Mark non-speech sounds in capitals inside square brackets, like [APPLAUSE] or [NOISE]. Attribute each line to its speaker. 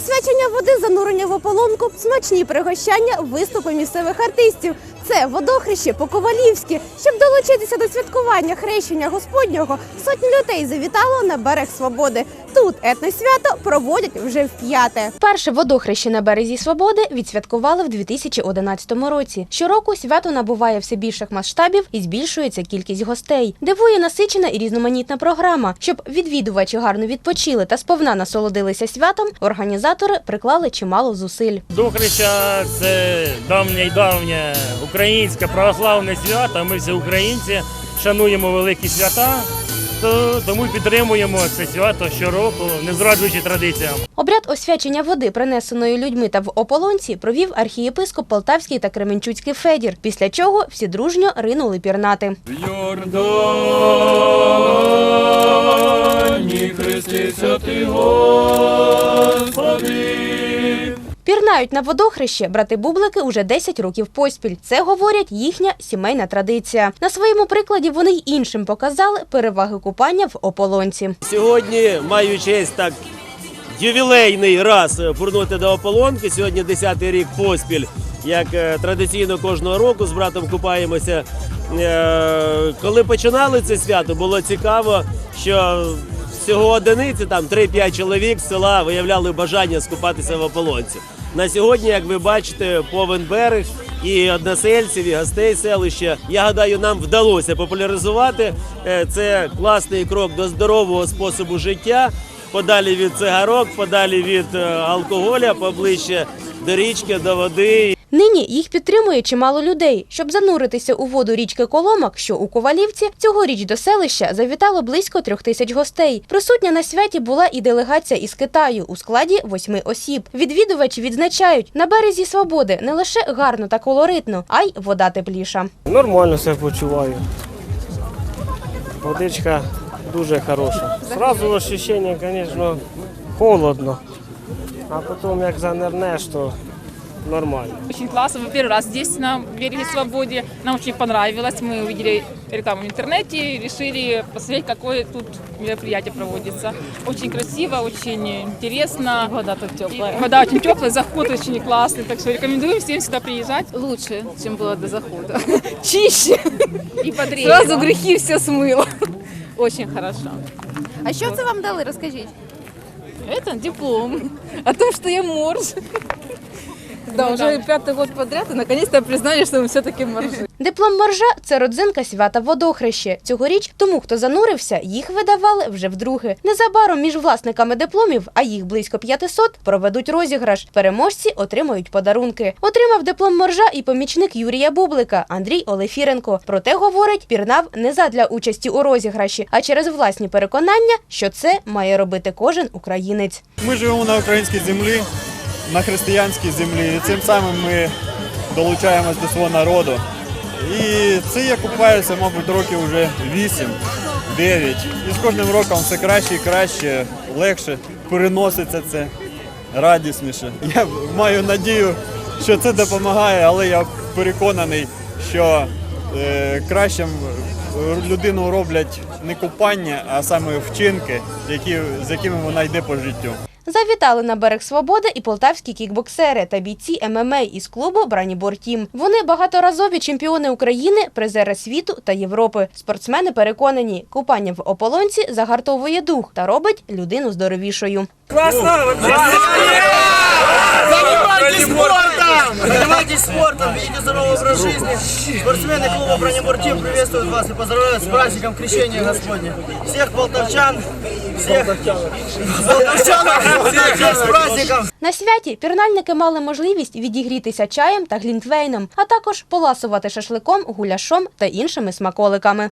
Speaker 1: Освячення води, занурення в ополонку, смачні пригощання, виступи місцевих артистів. Це водохреще по-ковалівськи. Щоб долучитися до святкування хрещення Господнього, сотні людей завітало на берег Свободи. Тут етносвято проводять вже вп'яте. Перше водохреще на березі Свободи відсвяткували в 2011 році. Щороку свято набуває все більших масштабів і збільшується кількість гостей. Дивує насичена і різноманітна програма. Щоб відвідувачі гарно відпочили та сповна насолодилися святом, організатори приклали чимало зусиль.
Speaker 2: Духрища це давнє й давнє українське православне свято. Ми всі українці шануємо великі свята, то тому підтримуємо це свято щороку, не зраджуючи традиціям.
Speaker 1: Обряд освячення води, принесеної людьми та в ополонці, провів архієпископ Полтавський та Кременчуцький Федір, після чого всі дружньо ринули пірнати.
Speaker 3: В Йордані хрестися ти, Господи.
Speaker 1: Пірнають на водохреще брати бублики уже 10 років поспіль. Це говорять їхня сімейна традиція. На своєму прикладі вони й іншим показали переваги купання в ополонці.
Speaker 4: Сьогодні маю честь так ювілейний раз пурнути до ополонки. Сьогодні 10-й рік поспіль. Як е, традиційно кожного року з братом купаємося. Е, Коли починали це свято, було цікаво, що всього одиниці, там 3-5 чоловік з села виявляли бажання скупатися в ополонці. На сьогодні, як ви бачите, повен берег і односельців, і гостей селища. Я гадаю, нам вдалося популяризувати. Е, Це класний крок до здорового способу життя. Подалі від цигарок, подалі від е, алкоголя, поближче до річки, до води.
Speaker 1: Нині їх підтримує чимало людей. Щоб зануритися у воду річки Коломак, що у Ковалівці, цьогоріч до селища завітало близько трьох тисяч гостей. Присутня на святі була і делегація із Китаю у складі восьми осіб. Відвідувачі відзначають, на березі свободи не лише гарно та колоритно, а й вода тепліша.
Speaker 5: Нормально себе почуваю. Водичка дуже хороша. Сразу ощущение, звісно, холодно. А потім як занирнеш, то нормально.
Speaker 6: Очень классно. Мы первый раз здесь, на береге Свободе. Нам очень понравилось. Мы увидели рекламу в интернете и решили посмотреть, какое тут мероприятие проводится. Очень красиво, очень интересно. Вода тут теплая. вода очень теплая, заход очень классный. Так что рекомендуем всем сюда приезжать.
Speaker 7: Лучше, чем было до захода. [LAUGHS]
Speaker 6: Чище и бодрее.
Speaker 7: Сразу грехи все смыло.
Speaker 6: Очень хорошо.
Speaker 7: А що це вам дали, розкажіть?
Speaker 6: Это диплом.
Speaker 7: О том, что я морж. Да, уже пятый год подряд, и наконец-то признали, что мы все-таки моржи.
Speaker 1: Диплом моржа це родзинка свята водохреще. Цьогоріч тому, хто занурився, їх видавали вже вдруге. Незабаром між власниками дипломів, а їх близько 500, проведуть розіграш. Переможці отримають подарунки. Отримав диплом моржа і помічник Юрія Бублика Андрій Олефіренко. Проте говорить, пірнав не задля участі у розіграші, а через власні переконання, що це має робити кожен українець.
Speaker 8: Ми живемо на українській землі, на християнській землі, і цим самим ми долучаємось до свого народу. І це я купаюся, мабуть, років вже 8-9. І з кожним роком все краще і краще, легше переноситься це, радісніше. Я маю надію, що це допомагає, але я переконаний, що е, кращим людину роблять не купання, а саме вчинки, які, з якими вона йде по життю.
Speaker 1: Завітали на берег Свободи і полтавські кікбоксери та бійці ММА із клубу Бранібор Тім. Вони багаторазові чемпіони України, призери світу та Європи. Спортсмени переконані, купання в ополонці загартовує дух та робить людину здоровішою.
Speaker 9: Занимайтесь образ жизни. Спортсмены клуба бронебортив приветствуют вас и поздравляют с праздником Крещения Господня. Всех полтавчан, всех полтавчан, всех с праздником!
Speaker 1: На святі пірнальники мали можливість відігрітися чаєм та глінтвейном, а також поласувати шашликом, гуляшом та іншими смаколиками.